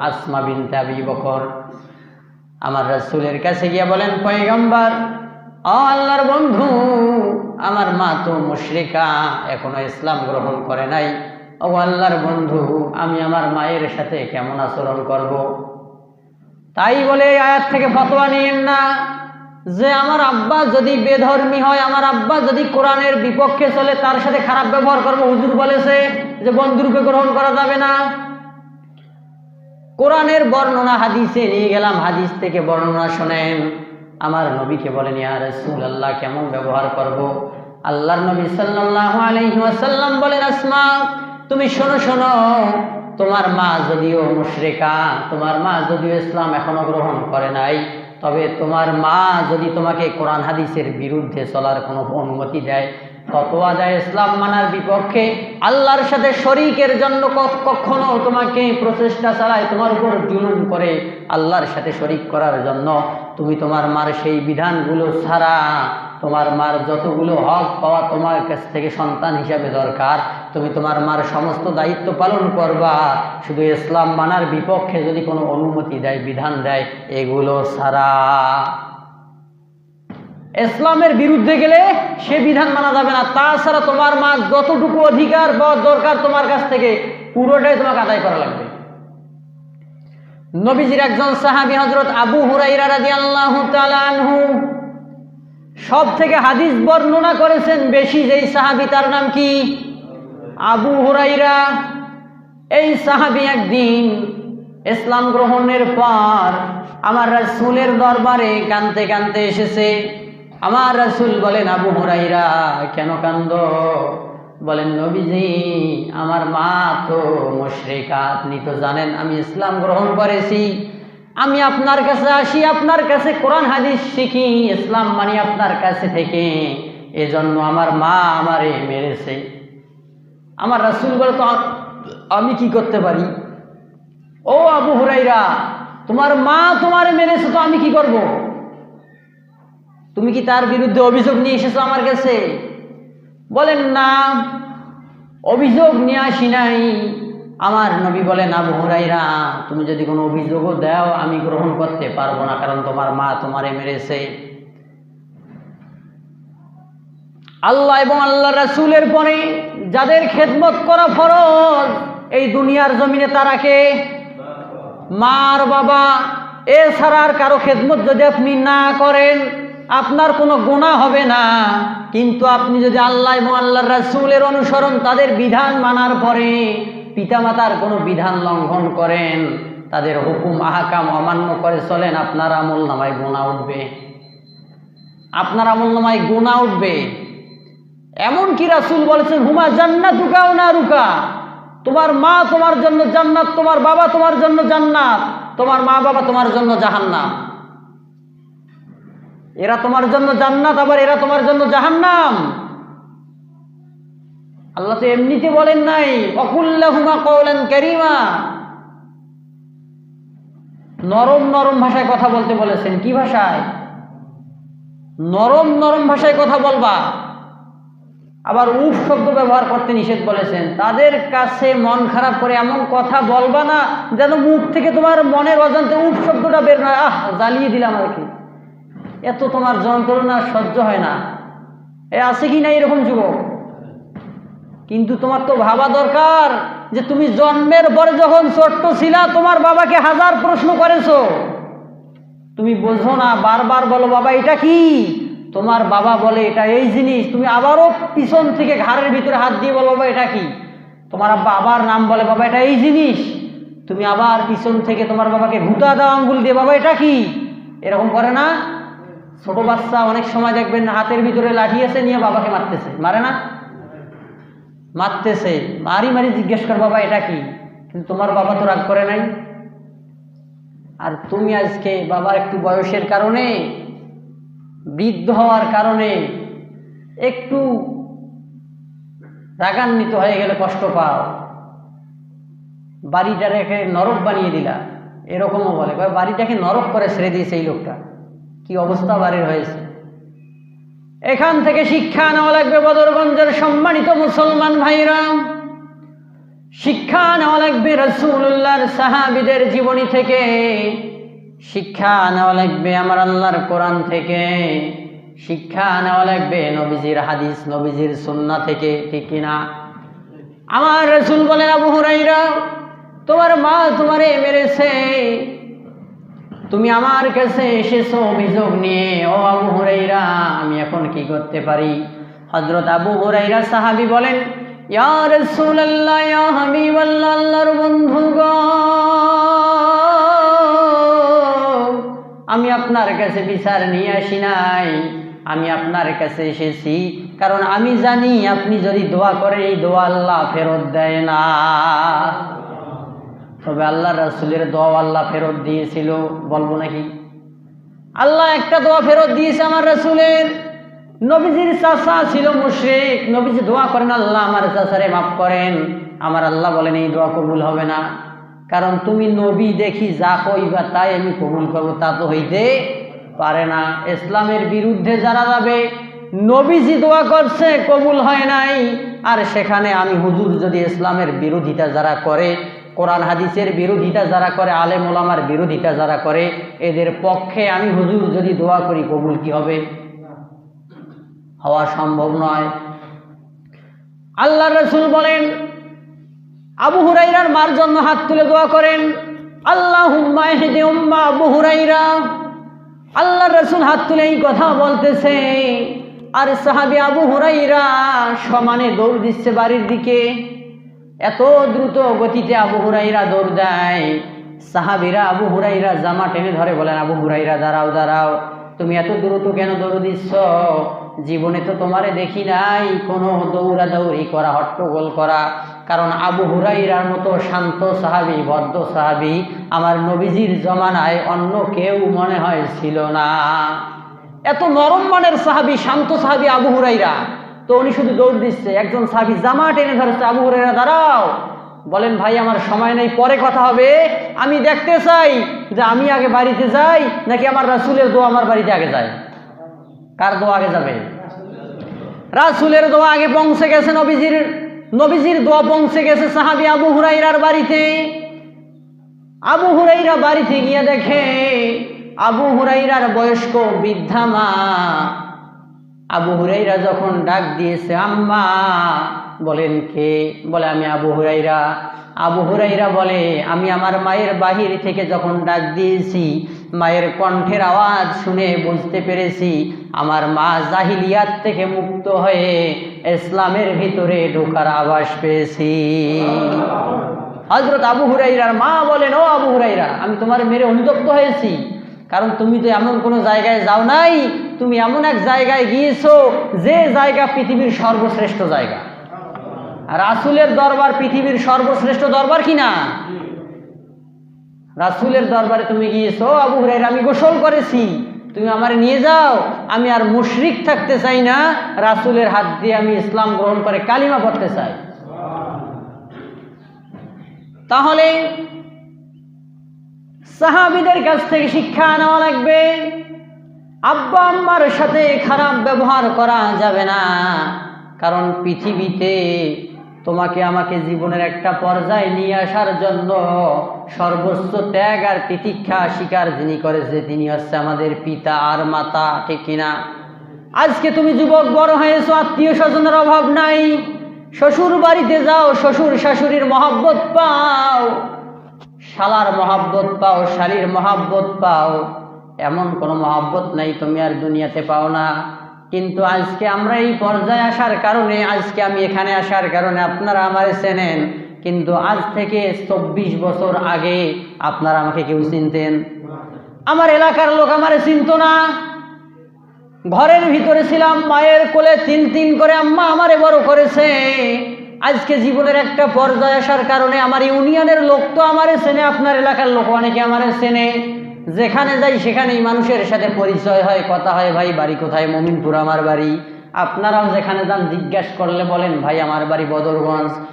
আসমা বিনতে আবি বকর। আমার রাসূলের কাছে গিয়ে বলেন, পয়গম্বর আল্লাহর বন্ধু, আমার মা তো মুশরিকা, এখনও ইসলাম গ্রহণ করে নাই। ও আল্লাহর বন্ধু, আমি আমার মায়ের সাথে কেমন আচরণ করব। তাই বলে আয়াত থেকে ফতোয়া নিয়েন না, যে আমার আব্বা যদি বেধর্মী হয়, আমার আব্বা যদি কোরআনের বিপক্ষে চলে, তার সাথে খারাপ ব্যবহার করব। হুজুর বলেছে যে, বন্ধুরূপে গ্রহণ করা যাবে না। কোরআনের বর্ণনা হাদিসে নিয়ে গেলাম, হাদিস থেকে বর্ণনা শোনেন। আমার নবীকে বলেন, ইয়া রাসূল আল্লাহ কেমন ব্যবহার করব? আল্লাহর নবী সাল্লাল্লাহু আলাইহি ওয়াসাল্লাম বলেন, আসমা, তুমি শোনো শোনো, তোমার মা যদিও মুশরিকা, তোমার মা যদিও ইসলাম এখনও গ্রহণ করে নাই, তবে তোমার মা যদি তোমাকে কোরআন হাদিসের বিরুদ্ধে চলার কোনো অনুমতি দেয় ফতোয়া দেয় ইসলাম মানার বিপক্ষে, আল্লাহর সাথে শরিকের জন্য কখনো তোমাকে প্রচেষ্টা চালায়, তোমার উপর জুলুম করে আল্লাহর সাথে শরিক করার জন্য। তুমি তোমার মার সেই বিধানগুলো ছাড়া, তোমার মার যতগুলো হক পাওয়া তোমার কাছ থেকে সন্তান হিসাবে দরকার। তুমি তোমার মার সমস্ত দায়িত্ব পালন করবা। শুধু ইসলাম মানার বিপক্ষে যদি কোনো অনুমতি দেয়, বিধান দেয়, এগুলো ছাড়া। ইসলামের বিরুদ্ধে গেলে সে বিধান মানা যাবে না। তাছাড়া তোমার মা যতটুকু অধিকার বা দরকার তোমার কাছ থেকে, পুরোটাই তোমাকে আদায় করা লাগবে। নবীজির একজন সাহাবি হজরত আবু তাআলা আনহু সব থেকে হাদিস বর্ণনা করেছেন বেশি, যেই সাহাবি তার নাম কি? আবু হুরাইরা এই সাহাবি একদিন ইসলাম গ্রহণের পর আমার রাসূলের দরবারে কানতে কানতে এসেছে। আমার রাসুল বলেন, আবু হুরাইরা কেন কান্দ বলেন, নবীজি, আমার মা তো মুশরিকা, আপনি তো জানেন, আমি ইসলাম গ্রহণ করেছি। আমি আপনার কাছে আসি, আপনার কাছে কোরআন, হাদিস শিখি, ইসলাম মানি আপনার কাছে থেকে। এজন্য আমার মা আমারে মেরেছে। আমার রাসূল বলে, তো আমি কি করতে পারি? ও আবু হুরাইরা তোমার মা তোমারে মেরেছে, তো আমি কি করব? তুমি কি তার বিরুদ্ধে অভিযোগ নিয়ে এসেছ আমার কাছে? বলেন, না। অভিযোগ নিয়ে আসি নাই। আমার নবী বলেন, আবু হুরাইরা তুমি যদি কোনো অভিযোগও দাও, আমি গ্রহণ করতে পারব না, কারণ তোমার মা তোমারে মেরেছে। আল্লাহ এবং আল্লাহ রাসুলের পরে যাদের খেদমত করা ফরজ, এই দুনিয়ার জমিনে তারাকে মার বাবা। এছাড়া আর কারও খেদমত যদি আপনি না করেন আপনার কোনো গুণা হবে না। কিন্তু আপনি যদি আল্লাহ এবং আল্লাহর রাসুলের অনুসরণ তাদের বিধান মানার পরে পিতামাতার কোনো বিধান লঙ্ঘন করেন, তাদের হুকুম, আহাকাম অমান্য করে চলেন, আপনার আমল নামায় গুণা উঠবে। আপনার আমল নামায় গুণা উঠবে। এমন কি রাসুল বলেছেন, হুমা জান্নাত রুকাও না রুকা তোমার মা তোমার জন্য জান্নাত, তোমার বাবা তোমার জন্য জান্নাত, তোমার মা বাবা তোমার জন্য জাহান্নাম। এরা তোমার জন্য জান্নাত, আবার এরা তোমার জন্য জাহান্নাম। আল্লাহ তো এমনিতে বলেন নাই অকুল্লাহুমা কওলান কারীমা। নরম নরম ভাষায় কথা বলতে বলেছেন। কি ভাষায়? নরম নরম ভাষায় কথা বলবা। আবার উফ শব্দ ব্যবহার করতে নিষেধ বলেছেন। তাদের কাছে মন খারাপ করে এমন কথা বলবা না, যেন মুখ থেকে তোমার মনের অজান্তে উফ শব্দটা বের নয় আহ, জ্বালিয়ে দিলাম আর কি। এত তোমার যন্ত্রণা সহ্য হয় না। এ আছে কি না এরকম যুবক? কিন্তু তোমার তো ভাবা দরকার যে তুমি জন্মের পরে যখন ছোট্ট ছিলা, তোমার বাবাকে হাজার প্রশ্ন করেছ। তুমি বোঝো না, বারবার বলো, বাবা, এটা কি? তোমার বাবা বলে, এটা এই জিনিস। তুমি আবারও পিছন থেকে ঘাড়ের ভিতরে হাত দিয়ে বলো, বাবা, এটা কি? তোমার আব্বা আবার নাম বলে, বাবা, এটা এই জিনিস। তুমি আবার পিছন থেকে তোমার বাবাকে ভুতা দাও আঙ্গুল দিয়ে, বাবা, এটা কি? এরকম করে না? ছোট বাচ্চা অনেক সময় দেখবেন হাতের ভিতরে লাঠি আছে নিয়ে বাবাকে মারতেছে। মারে না? মারতেছে। মারি মারি জিজ্ঞেস কর, বাবা, এটা কি? কিন্তু তোমার বাবা তো রাগ করে নাই। আর তুমি আজকে বাবার একটু বয়সের কারণে, বৃদ্ধ হওয়ার কারণে একটু রাগান্বিত হয়ে গেলে কষ্ট পাও। বাড়িটা রেখে নরক বানিয়ে দিলা। এরকমও বলে। বাড়িটাকে নরক করে ছেড়ে দিয়েছে এই লোকটা। কি অবস্থা বাড়ির হয়েছে? এখান থেকে শিক্ষা নেওয়া লাগবে বদরগঞ্জের সম্মানিত মুসলমান ভাইরা। শিক্ষা নেওয়া লাগবে রসুল্লাহর সাহাবিদের জীবনী থেকে। শিক্ষা নেওয়া লাগবে আমার আল্লাহর কোরআন থেকে। শিক্ষা নেওয়া লাগবে নবীজির হাদিস, নবীজির সুন্না থেকে, ঠিক কিনা আমার রসুল বলেন, আবু হুরাইরা তোমার মা তোমারে মেরেছে তুমি আমার কাছে এসেছ অভিযোগ নিয়ে। ও আবু হুরাইরা আমি এখন কি করতে পারি? হজরত আবু হুরাইরা সাহাবি বলেন, ইয়া ইয়া আল্লাহর বন্ধুগণ, আমি আপনার কাছে বিচার নিয়ে আসি নাই। আমি আপনার কাছে এসেছি, কারণ আমি জানি আপনি যদি দোয়া করেন, এই দোয়া আল্লাহ ফেরত দেয় না। তবে আল্লাহ রাসুলের দোয়া আল্লাহ ফেরত দিয়েছিল, বলব নাকি? আল্লাহ একটা দোয়া ফেরত দিয়েছে আমার রাসুলের। নবীজির চাষা ছিল মুশ্রিক, নবীজি দোয়া করেন, আল্লাহ আমার চাষারে মাফ করেন। আমার আল্লাহ বলেন, এই দোয়া কবুল হবে না। কারণ তুমি নবী দেখি যা কইবা তাই আমি কবুল করব, তা তো হইতে পারে না। ইসলামের বিরুদ্ধে যারা যাবে, নবীজি দোয়া করছে, কবুল হয় নাই। আর সেখানে আমি হুজুর যদি ইসলামের বিরোধিতা যারা করে কোরআন হাদিসের বিরোধিতা যারা করে, আলেম ওলামার বিরোধিতা যারা করে, এদের পক্ষে আমি হুজুর যদি দোয়া করি, কবুল কি হবে? হওয়া সম্ভব নয়। আল্লাহ রসুল বলেন, আবু হুরাইরার মার জন্য হাত তুলে দোয়া করেন আল্লাহ উম্মা আবু হুরাইরা আল্লাহ রসুল হাত তুলে এই কথা বলতেছে, আর সাহাবি আবু হুরাইরা সমানে দৌড় দিচ্ছে বাড়ির দিকে। এত দ্রুত গতিতে আবু হুরাইরা দৌড় দেয়। সাহাবিরা আবু হুরাইরা জামা টেনে ধরে বলেন, আবু হুরাইরা, দাঁড়াও দাঁড়াও, তুমি এত দ্রুত কেন দৌড় দিচ্ছ? জীবনে তো তোমারে দেখি নাই কোনো দৌড়া দৌড়ি করা, হট্টগোল করা। কারণ আবু হুরাইরার মতো শান্ত সাহাবি, বদ্ধ সাহাবি আমার নবীজির জমানায় অন্য কেউ মনে হয় ছিল না। এত নরম মানের সাহাবি, শান্ত সাহাবি আবু হুরাইরা তো উনি শুধু দৌড় দিচ্ছে, একজন সাহাবি জামা টেনে ধরেছে, আবু হুরাইরা দাঁড়াও। বলেন, ভাই, আমার সময় নেই, পরে কথা হবে। আমি দেখতে চাই যে আমি আগে বাড়িতে যাই, নাকি আমার রাসুলের দোয়া আমার বাড়িতে আগে যায়? কার দোয়া আগে যাবে? রাসুলের দোয়া আগে পৌঁছে গেছে নবীজির নবীজির দোয়া পৌঁছে গেছে সাহাবি আবু হুরাইরার বাড়িতে। আবু হুরাইরা বাড়িতে গিয়ে দেখে, আবু হুরাইরার বয়স্ক বৃদ্ধা মা আবু হুরাইরা যখন ডাক দিয়েছে, আম্মা, বলেন কে? বলে, আমি আবু হুরাইরা আবু হুরাইরা বলে, আমি আমার মায়ের বাহির থেকে যখন ডাক দিয়েছি, মায়ের কণ্ঠের আওয়াজ শুনে বুঝতে পেরেছি, আমার মা জাহিলিয়াত থেকে মুক্ত হয়ে ইসলামের ভিতরে ঢোকার আভাস পেয়েছি। হজরত আবু হুরাইরার মা বলেন, ও আবু হুরাইরা আমি তোমার মেরে অনুতপ্ত হয়েছি। কারণ তুমি তো এমন কোনো জায়গায় যাও নাই, তুমি এমন এক জায়গায় গিয়েছো যে জায়গা পৃথিবীর সর্বশ্রেষ্ঠ জায়গা। রাসুলের দরবার পৃথিবীর সর্বশ্রেষ্ঠ দরবার কি না? রাসুলের দরবারে তুমি গিয়েছো, আবু হুরাইরা আমি গোসল করেছি, তুমি আমার নিয়ে যাও, আমি আর মুশরিক থাকতে চাই না, রাসুলের হাত দিয়ে আমি ইসলাম গ্রহণ করে কালিমা পড়তে চাই। তাহলে সাহাবিদের কাছ থেকে শিক্ষা নেওয়া লাগবে। আব্বা আম্মার সাথে খারাপ ব্যবহার করা যাবে না। কারণ পৃথিবীতে তোমাকে আমাকে জীবনের একটা পর্যায়ে নিয়ে আসার জন্য সর্বোচ্চ ত্যাগ আর তিতিক্ষা স্বীকার যিনি করেছে, তিনি হচ্ছে আমাদের পিতা আর মাতা, ঠিক কিনা আজকে তুমি যুবক বড় হয়েছো, আত্মীয় স্বজনের অভাব নাই। শ্বশুর বাড়িতে যাও, শ্বশুর শাশুড়ির মহাব্বত পাও। শালার মহাব্বত পাও, শালির মহাব্বত পাও, এমন কোনো মহাব্বত নাই তুমি আর দুনিয়াতে পাও না। কিন্তু আজকে আমরা এই পর্যায়ে আসার কারণে, আজকে আমি এখানে আসার কারণে আপনারা আমারে চেনেন, কিন্তু আজ থেকে চব্বিশ বছর আগে আপনারা আমাকে কেউ চিনতেন। আমার এলাকার লোক আমারে চিনত না। ঘরের ভিতরে ছিলাম, মায়ের কোলে তিন তিন করে আম্মা আমারে বড় করেছে। আজকে জীবনের একটা পর্যায়ে আসার কারণে আমার ইউনিয়নের লোক তো আমার চেনে, আপনার এলাকার লোক অনেকে আমার চেনে। যেখানে যাই সেখানেই মানুষের সাথে পরিচয় হয়, কথা হয়, ভাই, বাড়ি কোথায়? মমিনপুর আমার বাড়ি। আপনারাও যেখানে যান, জিজ্ঞাসা করলে বলেন, ভাই, আমার বাড়ি বদরগঞ্জ।